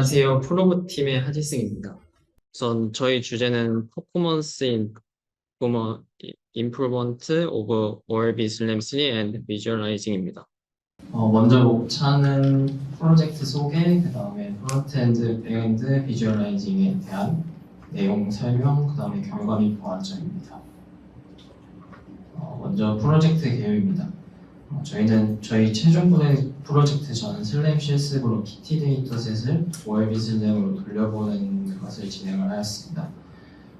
안녕하세요. 프로브 팀의 하지승입니다. 우선 저희 주제는 퍼포먼스 임프루먼트 오브 OLB 슬램 3 and 비주얼라이징입니다. 어, 먼저 목차는 프로젝트 소개, 그 다음에 프론트엔드, 백엔드, 비주얼라이징에 대한 내용 설명, 그 다음에 결과 및 보완점입니다. 어, 먼저 프로젝트 개요입니다. 어, 저희는 저희 최종 프로젝- 프로젝트 저는 슬램 실습으로 PT 데이터셋을 OLB 슬램으로 돌려보는 것을 진행을 하였습니다.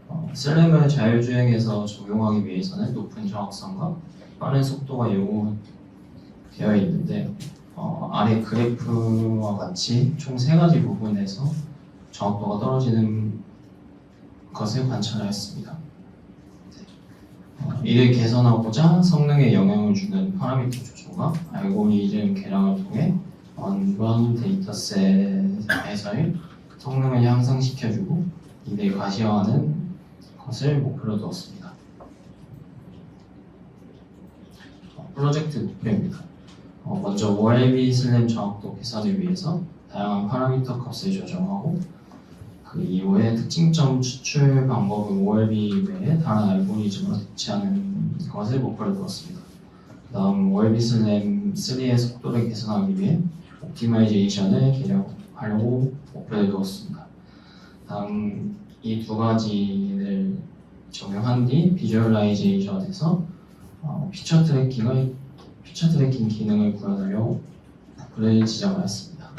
어, 슬램을 자율주행에서 적용하기 위해서는 높은 정확성과 빠른 속도가 요구되어 있는데 어, 아래 그래프와 같이 총 세 가지 부분에서 정확도가 떨어지는 것을 관찰하였습니다. 어, 이를 개선하고자 성능에 영향을 주는 파라미터 조정과 알고리즘 개량을 통해 원본 데이터셋에서의 성능을 향상시켜주고 이를 가시화하는 것을 목표로 두었습니다. 어, 프로젝트 목표입니다. 어, 먼저 OLB 슬램 정확도 개선을 위해서 다양한 파라미터 값을 조정하고 그 이후에 특징점 추출 방법을 OLB 외에 다른 알고리즘으로 대체하는 것을 목표로 두었습니다. 그 다음 OLB 슬램 3의 속도를 개선하기 위해 옵티마이제이션을 개량하려고 목표를 두었습니다. 다음 이 두 가지를 적용한 뒤 비주얼라이제이션에서 어, 피처 트래킹을 피처 트래킹 기능을 구현하려고 목표를 지정하였습니다.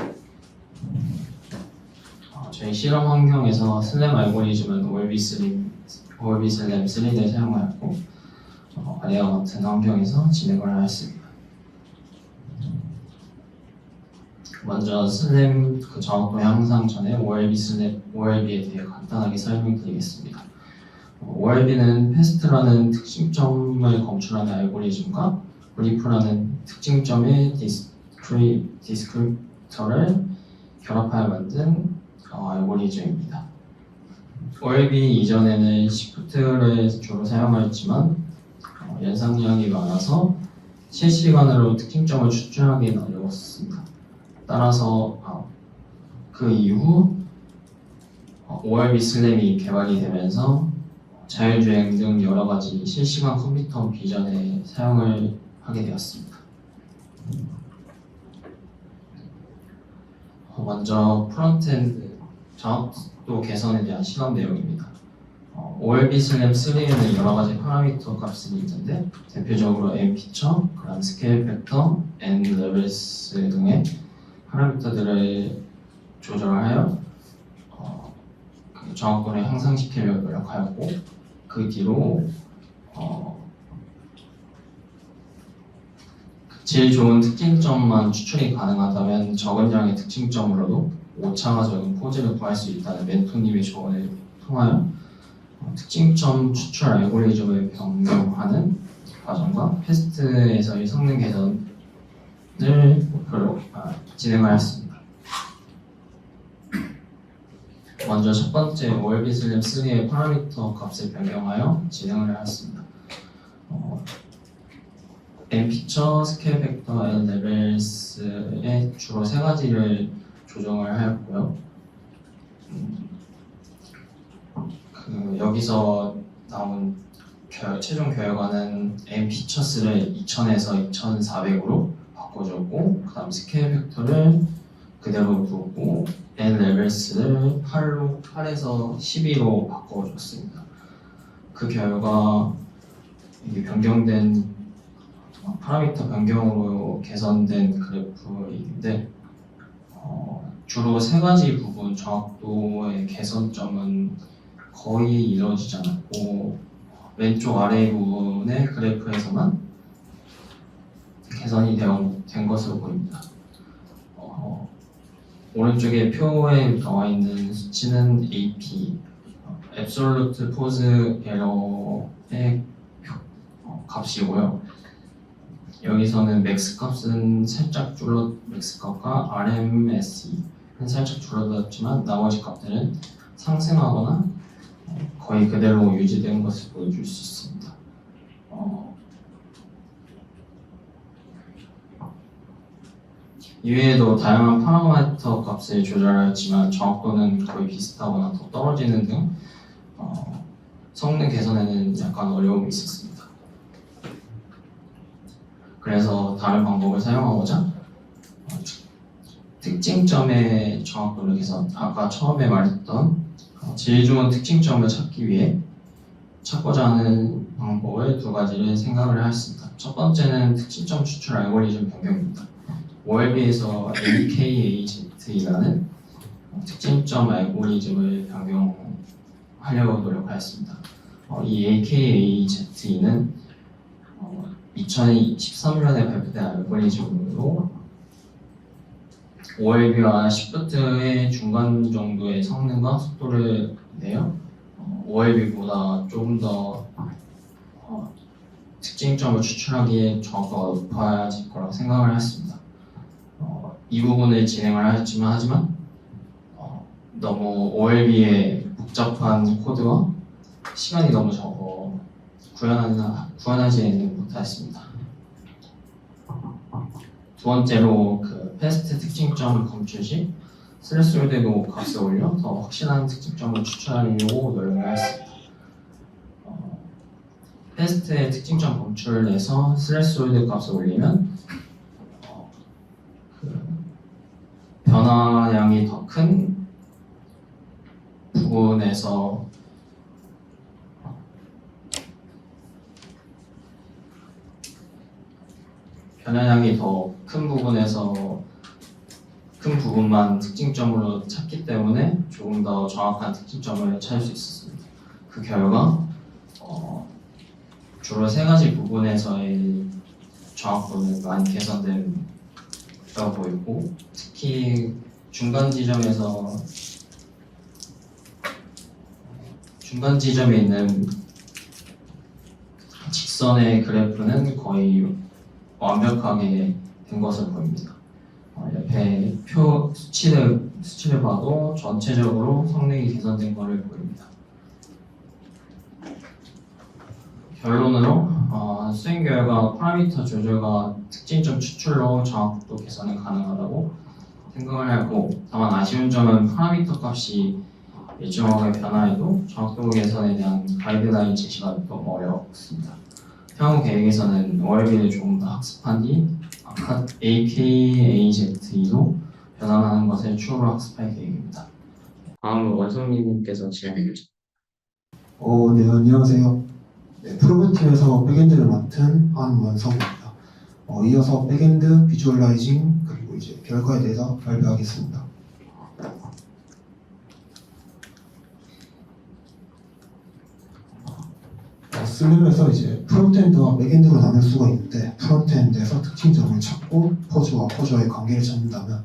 어, 저희 실험 환경에서 슬램 알고리즘은 OLB 슬램, OLB 슬램 3를 사용하였고 어, 아래와 같은 환경에서 진행을 하였습니다. 먼저 슬램 그 정확도 향상 전에 OLB 슬램 OLB에 대해 간단하게 설명드리겠습니다. 어, OLB는 패스트라는 특징점을 검출하는 알고리즘과 브리프라는 특징점의 디스크리, 디스크립터를 결합하여 만든 어, 알고리즘입니다. OLB 이전에는 시프트를 주로 사용하였지만 어, 연상량이 많아서 실시간으로 특징점을 추출하기는 어려웠습니다. 따라서 어, 그 이후 어, ORB 슬램이 개발이 되면서 자율주행 등 여러 가지 실시간 컴퓨터 비전에 사용을 하게 되었습니다. 어, 먼저 프론트엔드 정확도 개선에 대한 실험 내용입니다. 어, OLB 슬램 3에는 여러 가지 파라미터 값이 있는데 대표적으로 M 피처, 그다음 스케일 팩터, N 레벨스 등의 파라미터들을 조절하여 어, 그 정확도를 향상시키려고 노력하였고 그 뒤로 어, 제일 좋은 특징점만 추출이 가능하다면 적은 양의 특징점으로도 오차가적인 포즈를 구할 수 있다는 멘토님의 조언을 통하여 어, 특징점 추출 알고리즘을 변경하는 과정과 패스트에서의 성능 개선을 목표로 아, 진행하였습니다. 먼저 첫 번째 OLB 슬램 3의 파라미터 값을 변경하여 진행을 하였습니다. 어, M 피처, 스케일 팩터, N 레벨스의 주로 세 가지를 조정을 하였고요. 음, 그 여기서 나온 겨- 최종 결과는 M 피처스를 2000에서 2400으로 바꿔줬고 그 다음 스케일 팩터를 그대로 두고 N 레벨스를 8로 8에서 12로 바꿔줬습니다. 그 결과 이게 변경된 어, 파라미터 변경으로 개선된 그래프인데 어, 주로 세 가지 부분 정확도의 개선점은 거의 이루어지지 않았고 왼쪽 아래 부분의 그래프에서만 개선이 되어- 된 것으로 보입니다. 어, 오른쪽에 표에 나와 있는 수치는 AP, 어, Absolute Pose Error의 표- 어, 값이고요. 여기서는 맥스 값은 살짝 줄어 맥스 값과 RMSE는 살짝 줄어들었지만 나머지 값들은 상승하거나 어, 거의 그대로 유지된 것을 보여줄 수 있습니다. 어, 이외에도 다양한 파라미터 값을 조절하였지만 정확도는 거의 비슷하거나 더 떨어지는 등 어, 성능 개선에는 약간 어려움이 있었습니다. 그래서 다른 방법을 사용하고자 어, 특징점의 정확도를 개선, 아까 처음에 말했던 어, 제일 좋은 특징점을 찾기 위해 찾고자 하는 방법을 두 가지를 생각을 했습니다. 첫 번째는 특징점 추출 알고리즘 변경입니다. OLB에서 AKAZ라는 특징점 알고리즘을 변경하려고 노력하였습니다. 어, 이 AKAZ는 어, 2013년에 발표된 알고리즘으로 OLB와 시프트의 중간 정도의 성능과 속도를 내요. 어, OLB보다 조금 더 어, 특징점을 추출하기에 정확도가 높아질 거라고 생각을 했습니다. 어, 이 부분을 진행을 하였지만 하지만 어, 너무 OLB의 복잡한 코드와 시간이 너무 적어 구현하나, 구현하지는 못했습니다. 두 번째로 그 패스트 특징점 검출 시 스레스홀드도 값을 올려 더 확실한 특징점을 추출하려고 노력을 했습니다. 어, 패스트의 특징점 검출에서 스레스홀드 값을 올리면 어, 그 변화량이 더 큰 부분에서 변화량이 더 큰 부분에서 큰 부분만 특징점으로 찾기 때문에 조금 더 정확한 특징점을 찾을 수 있었습니다. 그 결과 어, 주로 세 가지 부분에서의 정확도는 많이 개선된다고 보이고 특히 중간 지점에서 중간 지점에 있는 직선의 그래프는 거의 완벽하게 된 것을 보입니다. 어, 옆에 표 수치를 수치를 봐도 전체적으로 성능이 개선된 것을 보입니다. 결론으로 어, 수행 결과 파라미터 조절과 특징점 추출로 정확도 개선은 가능하다고 생각을 하고 다만 아쉬운 점은 파라미터 값이 일정하게 변화해도 정확도 개선에 대한 가이드라인 제시가 너무 어렵습니다. 향후 계획에서는 OLB를 조금 더 학습한 뒤 아카 AKAZ로 변환하는 것을 추후로 학습할 계획입니다. 다음은 원성민님께서 진행해 주세요. 어, 네, 안녕하세요. 네, 프로그램팀에서 백엔드를 맡은 한원성입니다. 어, 이어서 백엔드 비주얼라이징 그리고 이제 결과에 대해서 발표하겠습니다. 어, 슬림에서 이제 프론트엔드와 백엔드로 나눌 수가 있는데 프론트엔드에서 특징점을 찾고 포즈와 포즈와의 관계를 찾는다면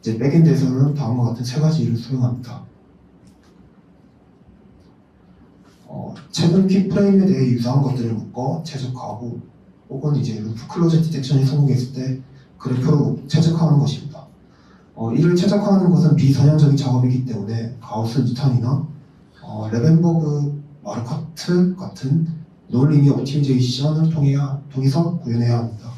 이제 백엔드에서는 다음과 같은 세 가지를 수행합니다. 어, 최근 키프레임에 대해 유사한 것들을 묶어 최적화하고 혹은 이제 루프 클로즈 디텍션이 성공했을 때 그래프로 최적화하는 것입니다. 어, 이를 최적화하는 것은 비선형적인 작업이기 때문에 가우스 뉴턴이나 어, 레벤버그 마르카트 같은 논리니 옵티미제이션을 통해야, 통해서 구현해야 합니다.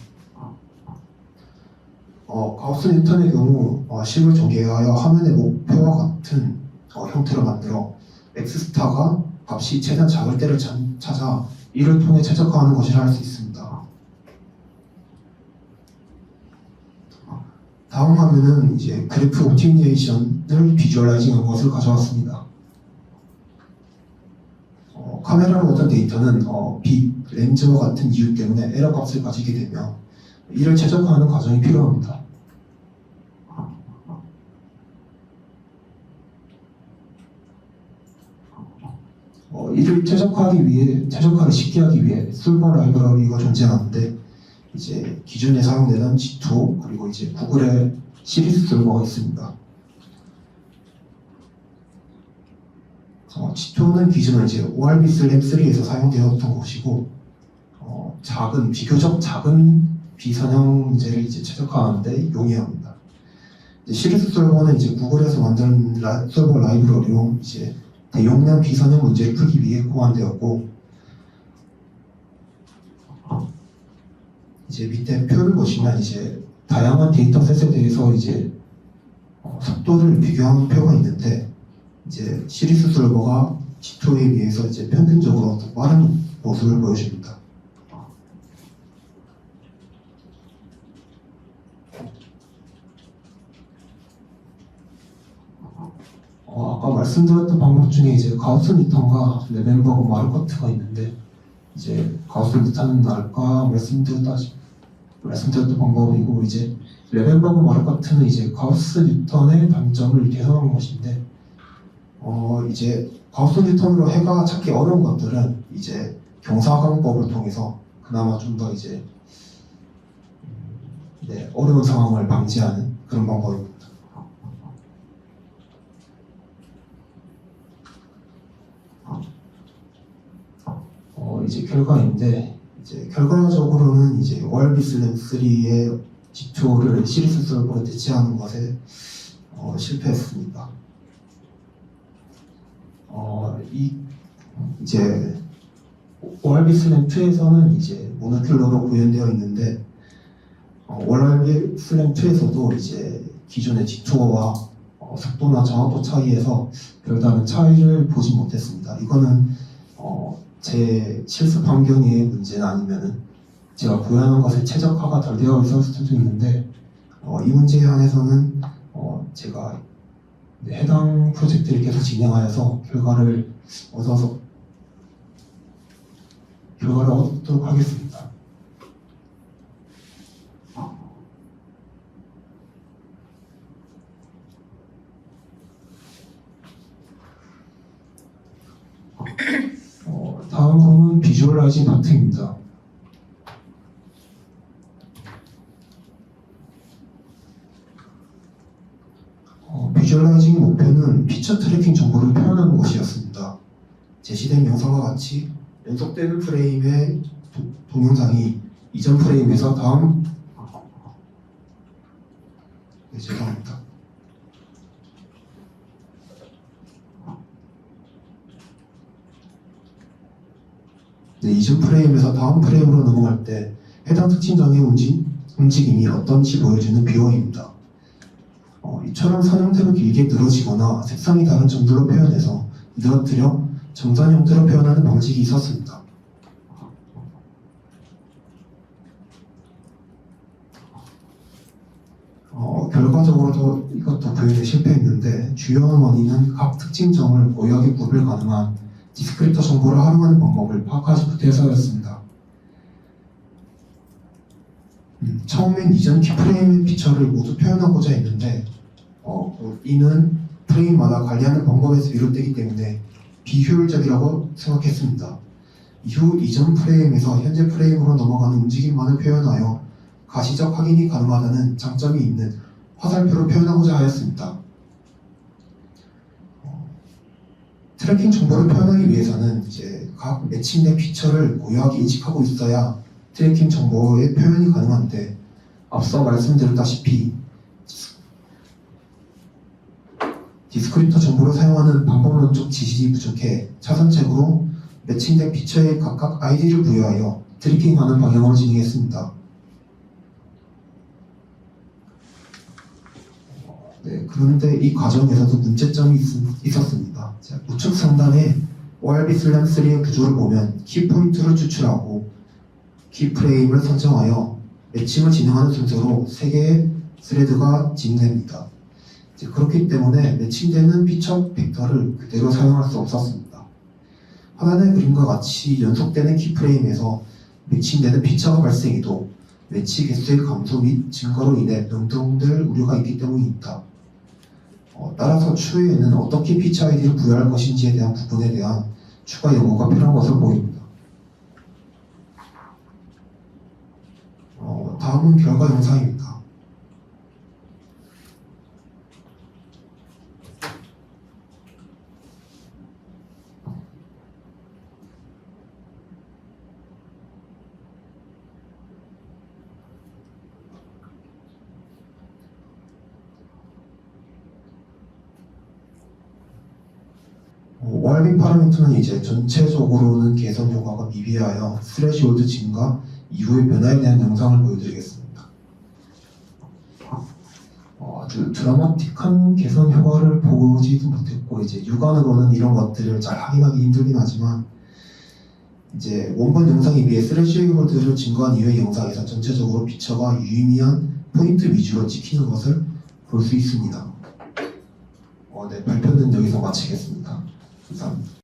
어, 가우스 뉴턴의 경우 어, 식을 전개하여 화면의 목표와 같은 어, 형태로 만들어 엑스스타가 값이 최대한 작을 때를 찾- 찾아 이를 통해 최적화하는 것이라 할 수 있습니다. 다음 화면은 이제 그래프 옵티미제이션을 비주얼라이징한 것을 가져왔습니다. 어, 카메라로 얻은 데이터는 어, 빛, 렌즈와 같은 이유 때문에 에러 값을 가지게 되며 이를 최적화하는 과정이 필요합니다. 어, 이를 최적화하기 위해 최적화를 쉽게 하기 위해 솔버 라이브러리가 존재하는데 이제 기존에 사용되는 G2 그리고 이제 구글의 시리즈 솔버가 있습니다. 어, G2는 기존에 이제 ORB 슬램 3에서 사용되었던 것이고 어, 작은 비교적 작은 비선형 문제를 이제 최적화하는데 용이합니다. 시리즈 솔버는 이제 구글에서 만든 라, 솔버 라이브러리로 이제 대용량 비선형 문제를 풀기 위해 고안되었고 이제 밑에 표를 보시면 이제 다양한 데이터셋에 대해서 이제 어, 속도를 비교하는 표가 있는데 이제 시리스 솔버가 G2에 비해서 이제 평균적으로 더 빠른 모습을 보여줍니다. 어, 아까 말씀드렸던 방법 중에 이제 가우스 뉴턴과 레벤버그 마르코트가 있는데 이제 가우스 뉴턴은 아까 말씀드렸다시 말씀드렸던 방법이고 이제 레벤버그 마르코트는 이제 가우스 뉴턴의 단점을 개선한 것인데 어 이제 가우스 뉴턴으로 해가 찾기 어려운 것들은 이제 경사광법을 통해서 그나마 좀 더 이제 음, 네, 어려운 상황을 방지하는 그런 방법입니다. 어, 이제 결과인데 이제 결과적으로는 이제 ORB 슬램 3의 기초를 시리스 솔버로 대체하는 것에 어, 실패했습니다. 어, 이 이제 ORB 슬램 2에서는 이제 모노큘러로 구현되어 있는데 어, ORB 슬램 2에서도 이제 기존의 기초와 어, 속도나 정확도 차이에서 별다른 차이를 보지 못했습니다. 이거는 어, 제 실습 환경의 문제는 아니면은 제가 구현한 것에 최적화가 덜 되어 있을 수도 있는데 어, 이 문제에 한해서는 어, 제가 네, 해당 프로젝트를 계속 진행하여서 결과를 얻어서 결과를 얻도록 하겠습니다. 어, 다음 부분 비주얼라이징 파트입니다. 어, 비주얼라이징 목표는 피처 트래킹 정보를 표현하는 것이었습니다. 제시된 영상과 같이 연속되는 프레임의 도- 동영상이 이전 프레임에서 다음 네, 죄송합니다. 네, 이전 프레임에서 다음 프레임으로 넘어갈 때 해당 특징장의 움직, 움직임이 어떤지 보여주는 비호입니다. 어, 이처럼 선형태로 길게 늘어지거나 색상이 다른 점들로 표현해서 늘어뜨려 정산 형태로 표현하는 방식이 있었습니다. 어, 결과적으로도 이것도 구현에 실패했는데 주요한 원인은 각 특징점을 고유하게 구별 가능한 디스크리터 정보를 활용하는 방법을 파악하지 못해서였습니다. 음, 처음엔 이전 키프레임의 피처를 모두 표현하고자 했는데 어, 어, 이는 프레임마다 관리하는 방법에서 비롯되기 때문에 비효율적이라고 생각했습니다. 이후 이전 프레임에서 현재 프레임으로 넘어가는 움직임만을 표현하여 가시적 확인이 가능하다는 장점이 있는 화살표로 표현하고자 하였습니다. 어, 트래킹 정보를 표현하기 위해서는 이제 각 매칭된 피처를 고유하게 인식하고 있어야 트래킹 정보의 표현이 가능한데 앞서 말씀드렸다시피 디스크리터 정보를 사용하는 방법론적 지식이 부족해 차선책으로 매칭된 피처에 각각 아이디를 부여하여 트래킹하는 방향으로 진행했습니다. 네, 그런데 이 과정에서도 문제점이 있, 었습니다 우측 상단에 ORB 슬램 3의 구조를 보면 키포인트를 추출하고 키프레임을 선정하여 매칭을 진행하는 순서로 3개의 스레드가 진행됩니다. 그렇기 때문에 매칭되는 피처 벡터를 그대로 사용할 수 없었습니다. 화면의 그림과 같이 연속되는 키프레임에서 매칭되는 피처가 발생해도 매치 개수의 감소 및 증가로 인해 변동될 우려가 있기 때문입니다. 어, 따라서 추후에는 어떻게 피처 아이디를 부여할 것인지에 대한 부분에 대한 추가 연구가 필요한 것으로 보입니다. 어, 다음은 결과 영상입니다. 월빙 파라미터는 이제 전체적으로는 개선 효과가 미비하여 스레시홀드 증가 이후의 변화에 대한 영상을 보여드리겠습니다. 드- 드라마틱한 개선 효과를 보지도 못했고 이제 육안으로는 이런 것들을 잘 확인하기 힘들긴 하지만 이제 원본 영상에 비해 스레시홀드를 증거한 이후의 영상에서 전체적으로 피처가 유의미한 포인트 위주로 찍히는 것을 볼 수 있습니다. 어, 네, 발표는 여기서 마치겠습니다. 감사합니다.